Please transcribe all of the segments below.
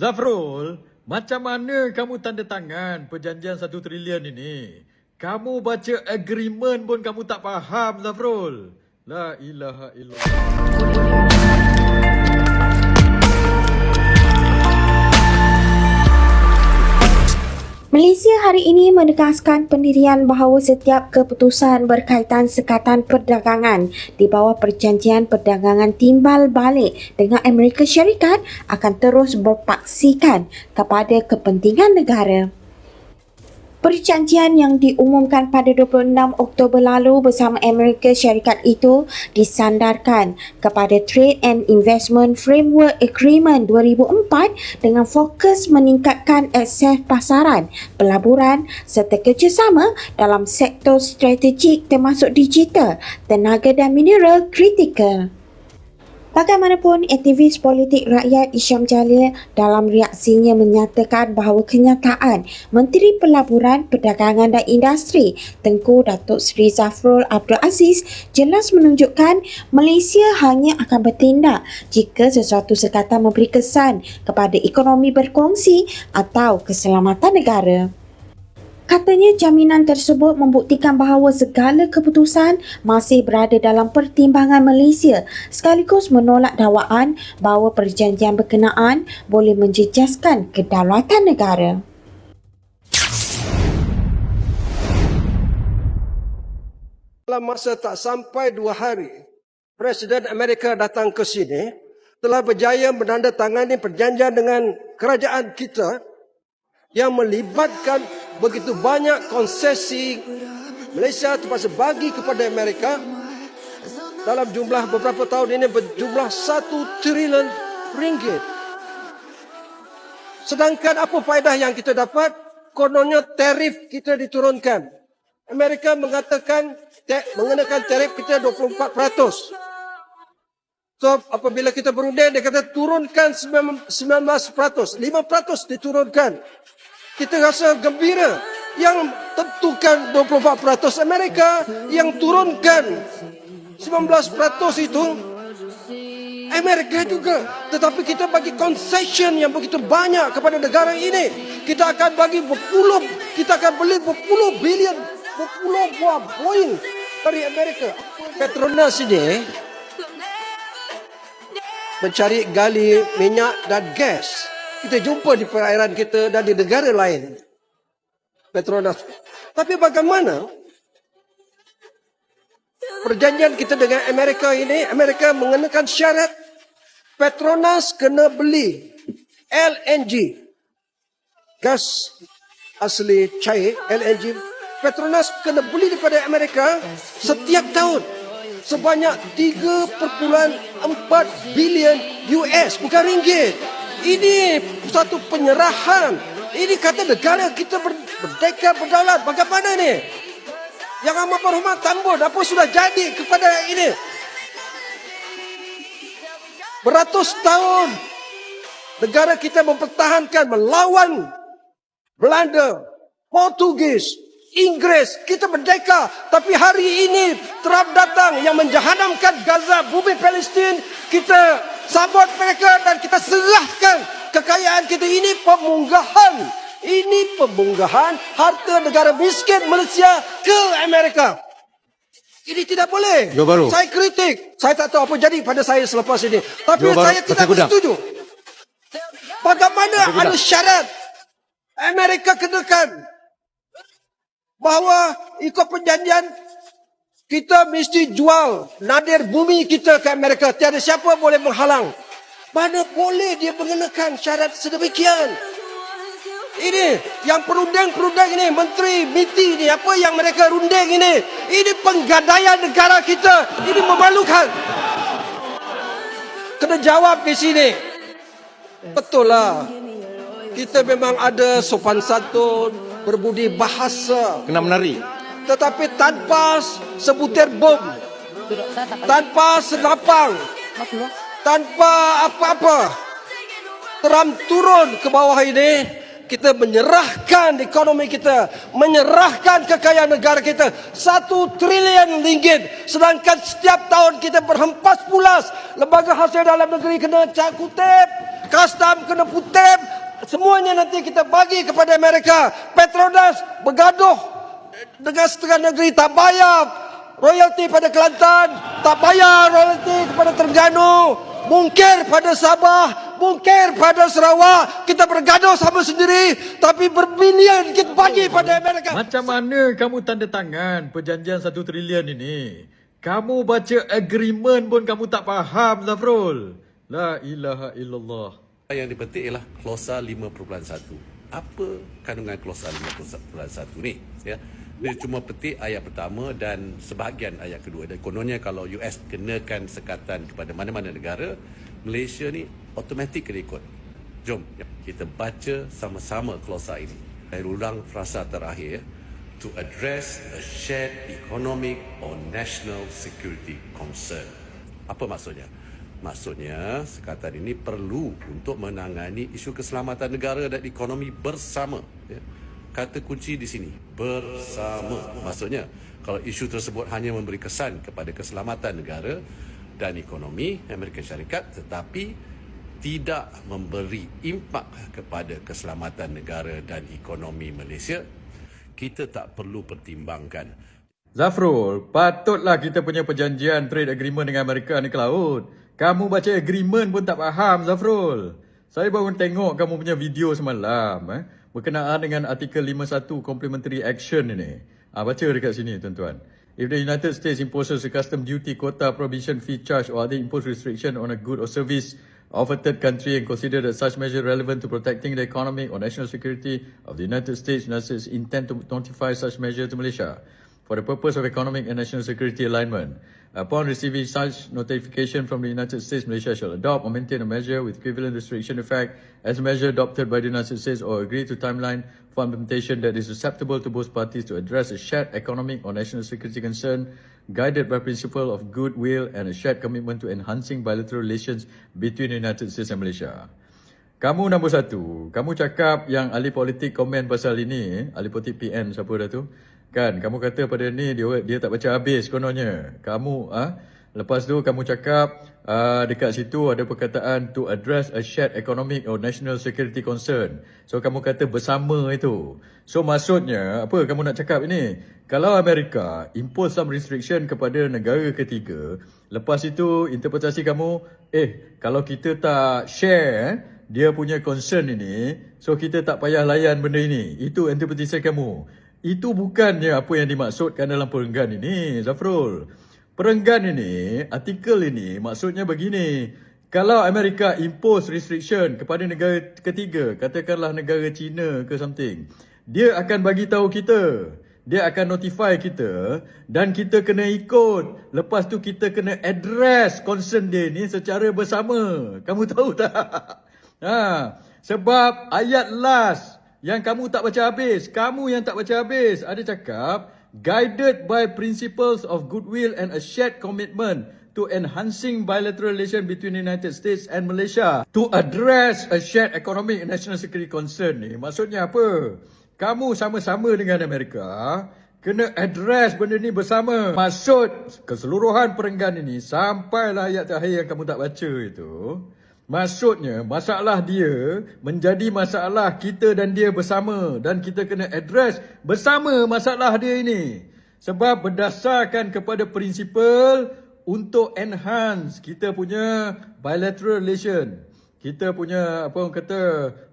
Zafrul, macam mana kamu tanda tangan perjanjian satu trilion ini? Kamu baca agreement pun kamu tak faham, Zafrul. La ilaha illallah. Malaysia hari ini menegaskan pendirian bahawa setiap keputusan berkaitan sekatan perdagangan di bawah perjanjian perdagangan timbal balik dengan Amerika Syarikat akan terus berpaksikan kepada kepentingan negara. Perjanjian yang diumumkan pada 26 Oktober lalu bersama Amerika Syarikat itu disandarkan kepada Trade and Investment Framework Agreement 2004 dengan fokus meningkatkan akses pasaran, pelaburan serta kerjasama dalam sektor strategik termasuk digital, tenaga dan mineral kritikal. Bagaimanapun, aktivis politik rakyat Isyam Jalil dalam reaksinya menyatakan bahawa kenyataan Menteri Pelaburan, Perdagangan dan Industri Tengku Datuk Seri Zafrul Abdul Aziz jelas menunjukkan Malaysia hanya akan bertindak jika sesuatu sekatan memberi kesan kepada ekonomi berkongsi atau keselamatan negara. Katanya jaminan tersebut membuktikan bahawa segala keputusan masih berada dalam pertimbangan Malaysia sekaligus menolak dakwaan bahawa perjanjian berkenaan boleh menjejaskan kedaulatan negara. Dalam masa tak sampai dua hari, Presiden Amerika datang ke sini telah berjaya menandatangani perjanjian dengan kerajaan kita yang melibatkan begitu banyak konsesi Malaysia terpaksa bagi kepada Amerika dalam jumlah beberapa tahun ini berjumlah satu trilion ringgit. Sedangkan apa faedah yang kita dapat? Kononnya tarif kita diturunkan. Amerika mengatakan mengenakan tarif kita 24%. So apabila kita berunding dia kata turunkan 19%, 5% diturunkan. Kita rasa gembira yang tentukan 24% Amerika yang turunkan 19% itu Amerika juga. Tetapi kita bagi concession yang begitu banyak kepada negara ini. Kita akan bagi berpuluh kita akan beli berpuluh bilion berpuluh buah Boeing dari Amerika. Petronas ini mencari gali minyak dan gas kita jumpa di perairan kita dan di negara lain Petronas tapi bagaimana perjanjian kita dengan Amerika ini, Amerika mengenakan syarat Petronas kena beli LNG, gas asli cair LNG. Petronas kena beli daripada Amerika setiap tahun sebanyak 3.4 bilion US, bukan ringgit. Ini satu penyerahan. Ini kata negara kita ber- berdeka berdaulat. Bagaimana ni? Yang amat berhormat tambun apa sudah jadi kepada ini? Beratus tahun negara kita mempertahankan melawan Belanda, Portugis, Inggris. Kita merdeka. Tapi hari ini Trump datang yang menjahannamkan Gaza, bumi Palestin. Kita sabot mereka dan kita serahkan kekayaan kita. Ini pemunggahan. Ini pemunggahan harta negara miskin Malaysia ke Amerika. Ini tidak boleh. Johor Bahru. Saya kritik. Saya tak tahu apa jadi pada saya selepas ini. Tapi Johor Bahru, saya tidak bersetuju. Bagaimana ada syarat Amerika kenakan bahawa ikut perjanjian kita mesti jual nadir bumi kita ke Amerika. Tiada siapa boleh menghalang. Mana boleh dia mengenakan syarat sedemikian. Ini yang perunding-perunding ini, menteri, miti ini, apa yang mereka runding ini. Ini penggadaian negara kita. Ini memalukan. Kena jawab di sini. Betul lah. Kita memang ada sopan santun, berbudi bahasa. Kena menari. Tetapi tanpa sebutir bom. Tanpa senapang. Tanpa apa-apa. Teram turun ke bawah ini. Kita menyerahkan ekonomi kita. Menyerahkan kekayaan negara kita. Satu trilion ringgit. Sedangkan setiap tahun kita berhempas pulas. Lembaga hasil dalam negeri kena cak kutip. Custom kena putip. semuanya nanti kita bagi kepada Amerika. Petronas bergaduh dengan setengah negeri tak bayar royalti pada Kelantan, tak bayar royalti kepada Terengganu, mungkir pada Sabah, mungkir pada Sarawak. Kita bergaduh sama sendiri tapi berbilion kita bagi pada Amerika. Macam mana kamu tanda tangan perjanjian satu trilion ini? Kamu baca agreement pun kamu tak faham, Zafrul. La ilaha illallah. Yang dipetik ialah klausa 5.1. Apa kandungan klausa 5.1 ni? Ya. Dia cuma petik ayat pertama dan sebahagian ayat kedua. Dan kononnya kalau US kenakan sekatan kepada mana-mana negara, Malaysia ni automatik kena ikut. Jom kita baca sama-sama klausa ini. Saya ulang frasa terakhir. To address a shared economic or national security concern. Apa maksudnya? Maksudnya, sekatan ini perlu untuk menangani isu keselamatan negara dan ekonomi bersama. Ya. Kata kunci di sini, bersama. Maksudnya, kalau isu tersebut hanya memberi kesan kepada keselamatan negara dan ekonomi Amerika Syarikat tetapi tidak memberi impak kepada keselamatan negara dan ekonomi Malaysia, kita tak perlu pertimbangkan Zafrul, patutlah kita punya perjanjian trade agreement dengan Amerika ni ke laut. Kamu baca agreement pun tak faham, Zafrul. Saya baru tengok kamu punya video semalam eh, berkenaan dengan artikel 51 complementary action ini. Ah, baca dekat sini, tuan-tuan. If the United States imposes a custom duty, quota, prohibition, fee charge or other imposed restriction on a good or service of a third country and consider that such measure relevant to protecting the economic or national security of the United States, United States intend to notify such measure to Malaysia for the purpose of economic and national security alignment. Upon receiving such notification from the United States, Malaysia shall adopt or maintain a measure with equivalent restriction effect as a measure adopted by the United States or agree to timeline for implementation that is acceptable to both parties to address a shared economic or national security concern guided by principle of goodwill and a shared commitment to enhancing bilateral relations between the United States and Malaysia. Kamu nombor satu. Kamu cakap yang ahli politik komen pasal ini, ahli politik PN siapa dah tu? Kan, kamu kata pada ni dia dia tak baca habis kononnya. Kamu ah Lepas tu kamu cakap uh, dekat situ ada perkataan to address a shared economic or national security concern. So kamu kata bersama itu. So maksudnya apa kamu nak cakap ini? Kalau Amerika impose some restriction kepada negara ketiga, lepas itu interpretasi kamu, eh kalau kita tak share eh, dia punya concern ini, so kita tak payah layan benda ini. Itu interpretasi kamu. Itu bukannya apa yang dimaksudkan dalam perenggan ini, Zafrul. Perenggan ini, artikel ini maksudnya begini. Kalau Amerika impose restriction kepada negara ketiga, katakanlah negara China ke something, dia akan bagi tahu kita. Dia akan notify kita dan kita kena ikut. Lepas tu kita kena address concern dia ni secara bersama. Kamu tahu tak? Ha, sebab ayat last yang kamu tak baca habis, kamu yang tak baca habis ada cakap guided by principles of goodwill and a shared commitment to enhancing bilateral relation between the United States and Malaysia to address a shared economic and national security concern ni. Maksudnya apa? Kamu sama-sama dengan Amerika kena address benda ni bersama. Maksud keseluruhan perenggan ini sampailah ayat terakhir yang kamu tak baca itu. Maksudnya masalah dia menjadi masalah kita dan dia bersama dan kita kena address bersama masalah dia ini. Sebab berdasarkan kepada prinsipal untuk enhance kita punya bilateral relation. Kita punya apa orang kata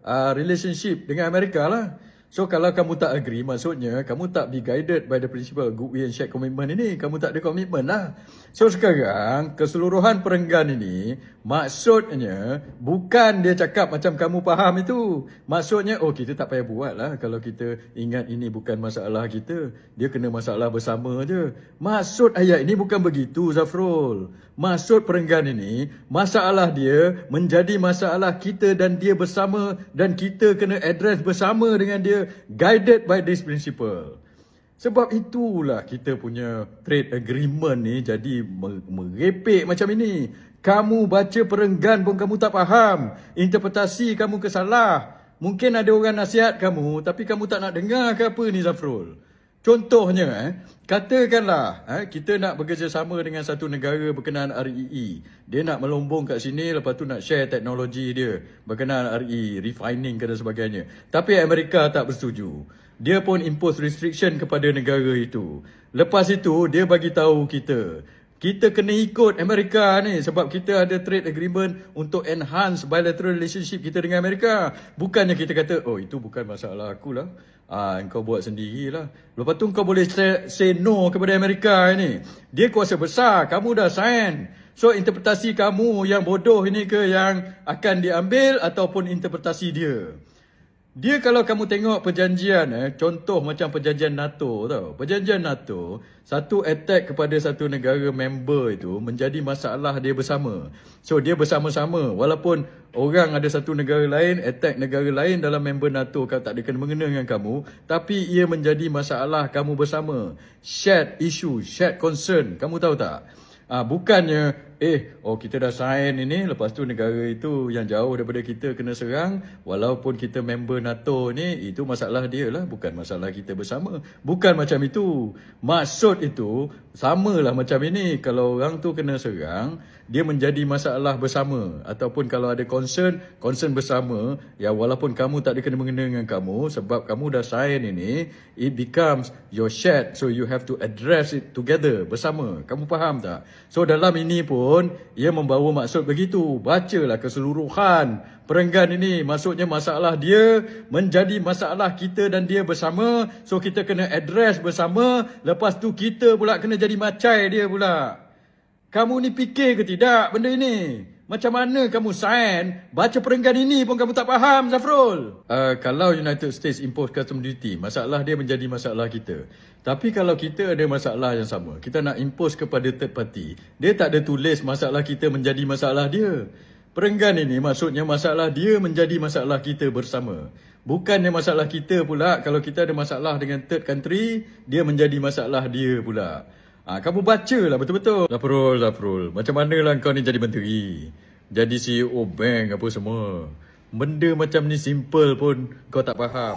uh, relationship dengan Amerika lah. So kalau kamu tak agree maksudnya kamu tak be guided by the principle of goodwill and shared commitment ini. Kamu tak ada komitmen lah. So sekarang keseluruhan perenggan ini maksudnya bukan dia cakap macam kamu faham itu. Maksudnya oh kita tak payah buat lah kalau kita ingat ini bukan masalah kita. Dia kena masalah bersama je. Maksud ayat ini bukan begitu Zafrul. Maksud perenggan ini masalah dia menjadi masalah kita dan dia bersama dan kita kena address bersama dengan dia guided by this principle. Sebab itulah kita punya trade agreement ni jadi merepek macam ini. Kamu baca perenggan pun kamu tak faham. Interpretasi kamu kesalah. Mungkin ada orang nasihat kamu tapi kamu tak nak dengar ke apa ni Zafrul. Contohnya, eh, katakanlah eh, kita nak bekerjasama dengan satu negara berkenaan REE. Dia nak melombong kat sini, lepas tu nak share teknologi dia berkenaan REE, refining dan sebagainya. Tapi Amerika tak bersetuju. Dia pun impose restriction kepada negara itu. Lepas itu, dia bagi tahu kita, kita kena ikut Amerika ni sebab kita ada trade agreement untuk enhance bilateral relationship kita dengan Amerika. Bukannya kita kata, oh itu bukan masalah aku lah. Ah, kau buat sendirilah. Lepas tu kau boleh say, say no kepada Amerika ni. Dia kuasa besar, kamu dah sign. So interpretasi kamu yang bodoh ini ke yang akan diambil ataupun interpretasi dia. Dia kalau kamu tengok perjanjian eh, contoh macam perjanjian NATO tau. Perjanjian NATO, satu attack kepada satu negara member itu menjadi masalah dia bersama. So dia bersama-sama walaupun orang ada satu negara lain attack negara lain dalam member NATO kalau tak ada kena mengena dengan kamu, tapi ia menjadi masalah kamu bersama. Shared issue, shared concern. Kamu tahu tak? Ah bukannya eh oh kita dah sign ini. Lepas tu negara itu yang jauh daripada kita kena serang. Walaupun kita member NATO ni itu masalah dia lah. Bukan masalah kita bersama. Bukan macam itu. Maksud itu samalah macam ini. Kalau orang tu kena serang dia menjadi masalah bersama. Ataupun kalau ada concern concern bersama. Ya walaupun kamu tak ada kena mengena dengan kamu sebab kamu dah sign ini it becomes your shared so you have to address it together bersama. Kamu faham tak? So dalam ini pun ia membawa maksud begitu. Bacalah keseluruhan. Perenggan ini maksudnya masalah dia menjadi masalah kita dan dia bersama. So kita kena address bersama. Lepas tu kita pula kena jadi macai dia pula. Kamu ni fikir ke tidak benda ini? Macam mana kamu sign, baca perenggan ini pun kamu tak faham, Zafrul? Uh, kalau United States impose custom duty, masalah dia menjadi masalah kita. Tapi kalau kita ada masalah yang sama, kita nak impose kepada third party, dia tak ada tulis masalah kita menjadi masalah dia. Perenggan ini maksudnya masalah dia menjadi masalah kita bersama. Bukannya masalah kita pula, kalau kita ada masalah dengan third country, dia menjadi masalah dia pula. Ha, kamu baca lah betul-betul. Zafrul, Zafrul. Macam mana lah kau ni jadi menteri? Jadi CEO bank apa semua. Benda macam ni simple pun kau tak faham.